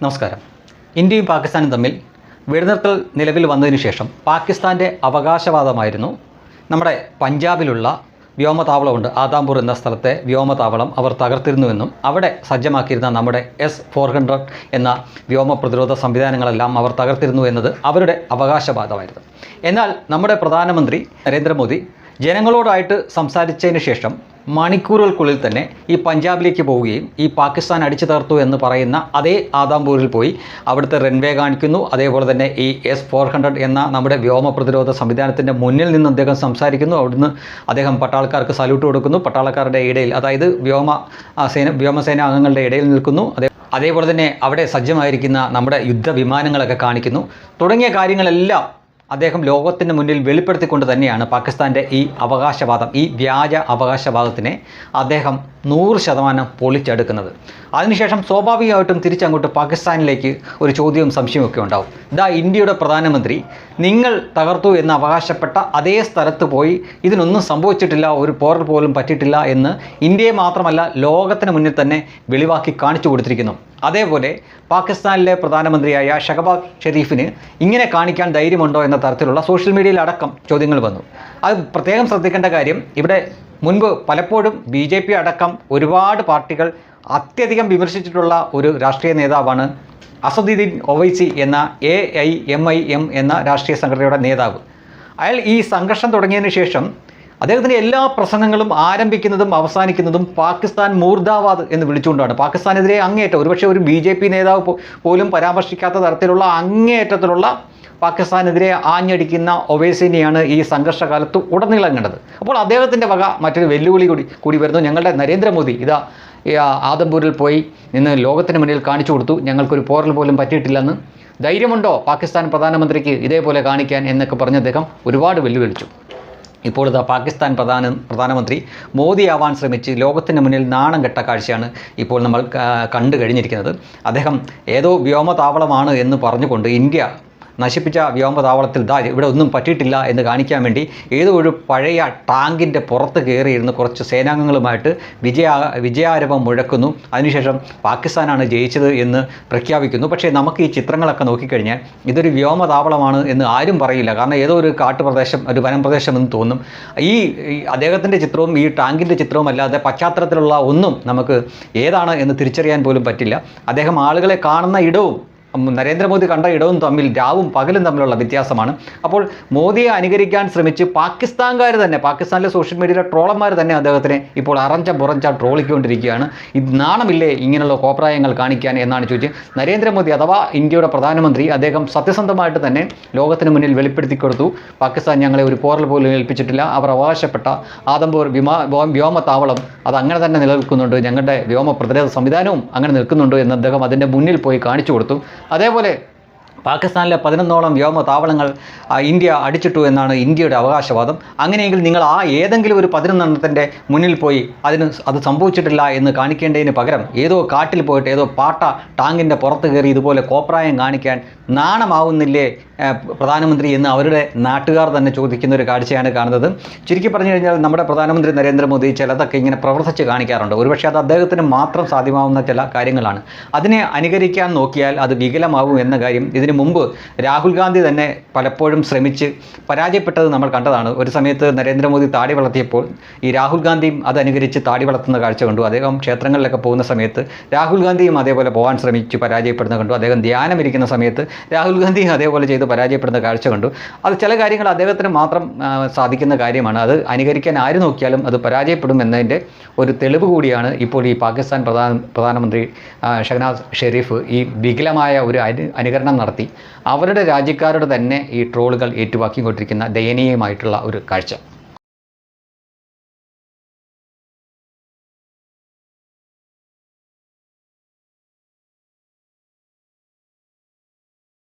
നമസ്കാരം. ഇന്ത്യയും പാകിസ്ഥാനും തമ്മിൽ വെടിനിർത്തൽ നിലവിൽ വന്നതിന് ശേഷം പാകിസ്ഥാന്റെ അവകാശവാദമായിരുന്നു നമ്മുടെ പഞ്ചാബിലുള്ള വ്യോമതാവളമുണ്ട്. ആദാംപൂർ എന്ന സ്ഥലത്തെ വ്യോമതാവളം അവർ തകർത്തിരുന്നുവെന്നും അവിടെ സജ്ജമാക്കിയിരുന്ന നമ്മുടെ എസ് ഫോർ ഹൺഡ്രഡ് എന്ന വ്യോമ പ്രതിരോധ സംവിധാനങ്ങളെല്ലാം അവർ തകർത്തിരുന്നു എന്നത് അവരുടെ അവകാശവാദമായിരുന്നു. എന്നാൽ നമ്മുടെ പ്രധാനമന്ത്രി നരേന്ദ്രമോദി ജനങ്ങളോടായിട്ട് സംസാരിച്ചതിന് ശേഷം മണിക്കൂറുകൾക്കുള്ളിൽ തന്നെ ഈ പഞ്ചാബിലേക്ക് പോവുകയും ഈ പാകിസ്ഥാൻ അടിച്ചു തകർത്തു എന്ന് പറയുന്ന അതേ ആദാംപൂരിൽ പോയി അവിടുത്തെ റൺവേ കാണിക്കുന്നു. അതേപോലെ തന്നെ ഈ എസ് ഫോർ ഹൺഡ്രഡ് എന്ന നമ്മുടെ വ്യോമ പ്രതിരോധ സംവിധാനത്തിന്റെ മുന്നിൽ നിന്ന് അദ്ദേഹം സംസാരിക്കുന്നു. അവിടുന്ന് അദ്ദേഹം പട്ടാളക്കാർക്ക് സല്യൂട്ട് കൊടുക്കുന്നു. പട്ടാളക്കാരുടെ ഇടയിൽ അതായത് വ്യോമ സേന വ്യോമസേന അംഗങ്ങളുടെ ഇടയിൽ നിൽക്കുന്നു. അതേ അതേപോലെ തന്നെ അവിടെ സജ്ജമായിരിക്കുന്ന നമ്മുടെ യുദ്ധവിമാനങ്ങളൊക്കെ കാണിക്കുന്നു. തുടങ്ങിയ കാര്യങ്ങളെല്ലാം അദ്ദേഹം ലോകത്തിന് മുന്നിൽ വെളിപ്പെടുത്തിക്കൊണ്ട് തന്നെയാണ് പാകിസ്ഥാന്റെ ഈ അവകാശവാദം ഈ വ്യാജ അവകാശവാദത്തിനെ അദ്ദേഹം നൂറ് ശതമാനം പൊളിച്ചെടുക്കുന്നത്. അതിനുശേഷം സ്വാഭാവികമായിട്ടും തിരിച്ചങ്ങോട്ട് പാകിസ്ഥാനിലേക്ക് ഒരു ചോദ്യവും സംശയമൊക്കെ ഉണ്ടാവും. ഇതാ ഇന്ത്യയുടെ പ്രധാനമന്ത്രി നിങ്ങൾ തകർത്തു എന്ന് അവകാശപ്പെട്ട അതേ സ്ഥലത്ത് പോയി ഇതിനൊന്നും സംഭവിച്ചിട്ടില്ല ഒരു പോറൽ പോലും പറ്റിയിട്ടില്ല എന്ന് ഇന്ത്യയെ മാത്രമല്ല ലോകത്തിന് മുന്നിൽ തന്നെ വെളിവാക്കി കാണിച്ചു കൊടുത്തിരിക്കുന്നു. അതേപോലെ പാകിസ്ഥാനിലെ പ്രധാനമന്ത്രിയായ ഷഹബാബ് ഷെരീഫിന് ഇങ്ങനെ കാണിക്കാൻ ധൈര്യമുണ്ടോ എന്ന തരത്തിലുള്ള സോഷ്യൽ മീഡിയയിലടക്കം ചോദ്യങ്ങൾ വന്നു. അത് പ്രത്യേകം ശ്രദ്ധിക്കേണ്ട കാര്യം ഇവിടെ മുൻപ് പലപ്പോഴും ബി ജെ പി അടക്കം ഒരുപാട് പാർട്ടികൾ അത്യധികം വിമർശിച്ചിട്ടുള്ള ഒരു രാഷ്ട്രീയ നേതാവാണ് അസദുദ്ദീൻ ഒവൈസി എന്ന A I M I M എന്ന രാഷ്ട്രീയ സംഘടനയുടെ നേതാവ്. അയാൾ ഈ സംഘർഷം തുടങ്ങിയതിന് ശേഷം അദ്ദേഹത്തിന്റെ എല്ലാ പ്രസംഗങ്ങളും ആരംഭിക്കുന്നതും അവസാനിക്കുന്നതും പാകിസ്ഥാൻ മൂർദാവാദ് എന്ന് വിളിച്ചുകൊണ്ടാണ്. പാകിസ്ഥാനെതിരെ അങ്ങേയറ്റം ഒരുപക്ഷെ ഒരു ബി ജെ പി നേതാവ് പോലും പരാമർശിക്കാത്ത തരത്തിലുള്ള അങ്ങേയറ്റത്തിലുള്ള പാകിസ്ഥാനെതിരെ ആഞ്ഞടിക്കുന്ന ഒവേസിനെയാണ് ഈ സംഘർഷകാലത്ത് ഉടനീളം കണ്ടത് അപ്പോൾ അദ്ദേഹത്തിന്റെ വക മറ്റൊരു വെല്ലുവിളി കൂടി കൂടി വരുന്നു. ഞങ്ങളുടെ നരേന്ദ്രമോദി ഇതാ ആദംപൂരിൽ പോയി നിന്ന് ലോകത്തിന് മുന്നിൽ കാണിച്ചു കൊടുത്തു. ഞങ്ങൾക്കൊരു പോറൽ പോലും പറ്റിയിട്ടില്ലെന്ന് ധൈര്യമുണ്ടോ പാകിസ്ഥാൻ പ്രധാനമന്ത്രിക്ക് ഇതേപോലെ കാണിക്കാൻ എന്നൊക്കെ പറഞ്ഞ് അദ്ദേഹം ഒരുപാട് വെല്ലുവിളിച്ചു. ഇപ്പോൾ പാകിസ്ഥാൻ പ്രധാന പ്രധാനമന്ത്രി മോദിയാവാൻ ശ്രമിച്ച് ലോകത്തിന് മുന്നിൽ നാണം കെട്ട കാഴ്ചയാണ് ഇപ്പോൾ നമ്മൾ കണ്ടു കഴിഞ്ഞിരിക്കുന്നത്. അദ്ദേഹം ഏതോ വ്യോമതാവളമാണ് എന്ന് പറഞ്ഞുകൊണ്ട് ഇന്ത്യ നശിപ്പിച്ച വ്യോമതാവളത്തിൽ ദാ ഇവിടെ ഒന്നും പറ്റിയിട്ടില്ല എന്ന് കാണിക്കാൻ വേണ്ടി ഏതോ ഒരു പഴയ ടാങ്കിന്റെ പുറത്ത് കയറിയിരുന്ന് കുറച്ച് സേനാംഗങ്ങളുമായിട്ട് വിജയ വിജയാരവം മുഴക്കുന്നു. അതിനുശേഷം പാകിസ്ഥാനാണ് ജയിച്ചത് എന്ന് പ്രഖ്യാപിക്കുന്നു. പക്ഷേ നമുക്ക് ഈ ചിത്രങ്ങളൊക്കെ നോക്കിക്കഴിഞ്ഞാൽ ഇതൊരു വ്യോമതാവളമാണ് എന്ന് ആരും പറയില്ല. കാരണം ഏതോ ഒരു കാട്ടുപ്രദേശം ഒരു വനംപ്രദേശം എന്ന് തോന്നും. ഈ അദ്ദേഹത്തിന്റെ ചിത്രവും ഈ ടാങ്കിന്റെ ചിത്രവും അല്ലാതെ പശ്ചാത്തലത്തിലുള്ള ഒന്നും നമുക്ക് ഏതാണ് എന്ന് തിരിച്ചറിയാൻ പോലും പറ്റില്ല. അദ്ദേഹം ആളുകളെ കാണുന്ന ഇടവും നരേന്ദ്രമോദി കണ്ട ഇടവും തമ്മിൽ രാവും പകലും തമ്മിലുള്ള വ്യത്യാസമാണ്. അപ്പോൾ മോദിയെ അനുകരിക്കാൻ ശ്രമിച്ച് പാകിസ്ഥാൻകാർ തന്നെ പാകിസ്ഥാനിലെ സോഷ്യൽ മീഡിയയിലെ ട്രോളന്മാർ തന്നെ അദ്ദേഹത്തിനെ ഇപ്പോൾ അറഞ്ച പുറഞ്ച ട്രോളിക്കൊണ്ടിരിക്കുകയാണ്. ഇത് നാണമില്ലേ ഇങ്ങനെയുള്ള കോപ്രായങ്ങൾ കാണിക്കാൻ എന്നാണ് ചോദിച്ചത് നരേന്ദ്രമോദി അഥവാ ഇന്ത്യയുടെ പ്രധാനമന്ത്രി അദ്ദേഹം സത്യസന്ധമായിട്ട് തന്നെ ലോകത്തിന് മുന്നിൽ വെളിപ്പെടുത്തി കൊടുത്തു. പാകിസ്ഥാൻ ഞങ്ങളെ ഒരു പോറൽ പോലും ഏൽപ്പിച്ചിട്ടില്ല. അവർ അവകാശപ്പെട്ട ആദംപൂർ വിമാ വ്യോ- വ്യോമത്താവളം അത് അങ്ങനെ തന്നെ നിലനിൽക്കുന്നുണ്ട്. ഞങ്ങളുടെ വ്യോമ പ്രതിരോധ സംവിധാനവും അങ്ങനെ നിൽക്കുന്നുണ്ട് എന്ന് അദ്ദേഹം അതിന്റെ മുന്നിൽ പോയി കാണിച്ചു കൊടുത്തു. അതേപോലെ പാകിസ്ഥാനിലെ പതിനൊന്നോളം വ്യോമ താവളങ്ങൾ ഇന്ത്യ അടിച്ചിട്ടു എന്നാണ് ഇന്ത്യയുടെ അവകാശവാദം. അങ്ങനെയെങ്കിൽ നിങ്ങൾ ആ ഏതെങ്കിലും ഒരു പതിനൊന്നെണ്ണത്തിന്റെ മുന്നിൽ പോയി അതിന് അത് സംഭവിച്ചിട്ടില്ല എന്ന് കാണിക്കേണ്ടതിന് പകരം ഏതോ കാട്ടിൽ പോയിട്ട് ഏതോ പാട്ട ടാങ്കിന്റെ പുറത്ത് കയറി ഇതുപോലെ കോപ്രായം കാണിക്കാൻ നാണമാവുന്നില്ലേ പ്രധാനമന്ത്രി എന്ന് അവരുടെ നാട്ടുകാർ തന്നെ ചോദിക്കുന്ന ഒരു കാഴ്ചയാണ് കാണുന്നത്. ചുരുക്കി പറഞ്ഞു കഴിഞ്ഞാൽ നമ്മുടെ പ്രധാനമന്ത്രി നരേന്ദ്രമോദി ചിലതൊക്കെ ഇങ്ങനെ പ്രവർത്തിച്ച് കാണിക്കാറുണ്ട്. ഒരുപക്ഷെ അത് അദ്ദേഹത്തിന് മാത്രം സാധ്യമാവുന്ന ചില കാര്യങ്ങളാണ്. അതിനെ അനുകരിക്കാൻ നോക്കിയാൽ അത് വികലമാവും എന്ന കാര്യം ഇതിനു മുമ്പ് രാഹുൽ ഗാന്ധി തന്നെ പലപ്പോഴും ശ്രമിച്ച് പരാജയപ്പെട്ടത് നമ്മൾ കണ്ടതാണ്. ഒരു സമയത്ത് നരേന്ദ്രമോദി താടി വളർത്തിയപ്പോൾ ഈ രാഹുൽ ഗാന്ധിയും അത് അനുകരിച്ച് താടി വളർത്തുന്ന കാഴ്ച കണ്ടു. അദ്ദേഹം ക്ഷേത്രങ്ങളിലൊക്കെ പോകുന്ന സമയത്ത് രാഹുൽ ഗാന്ധിയും അതേപോലെ പോകാൻ ശ്രമിച്ചു പരാജയപ്പെടുന്ന കണ്ടു. അദ്ദേഹം ധ്യാനമിരിക്കുന്ന സമയത്ത് രാഹുൽ ഗാന്ധിയും അതേപോലെ ചെയ്ത്. പരാജയപ്പെടുന്ന കാഴ്ച കണ്ടു. അത് ചില കാര്യങ്ങൾ അദ്ദേഹത്തിന് മാത്രം സാധിക്കുന്ന കാര്യമാണ്. അത് അനുകരിക്കാൻ ആര് നോക്കിയാലും അത് പരാജയപ്പെടും എന്നതിന്റെ ഒരു തെളിവ് കൂടിയാണ് ഇപ്പോൾ ഈ പാകിസ്ഥാൻ പ്രധാന പ്രധാനമന്ത്രി ഷഹനാസ് ഷെരീഫ് ഈ വികലമായ ഒരു അനു അനുകരണം നടത്തി. അവരുടെ രാജ്യക്കാരുടെ തന്നെ ഈ ട്രോളുകൾ ഏറ്റുവാക്കിക്കൊണ്ടിരിക്കുന്ന ദയനീയമായിട്ടുള്ള ഒരു കാഴ്ച.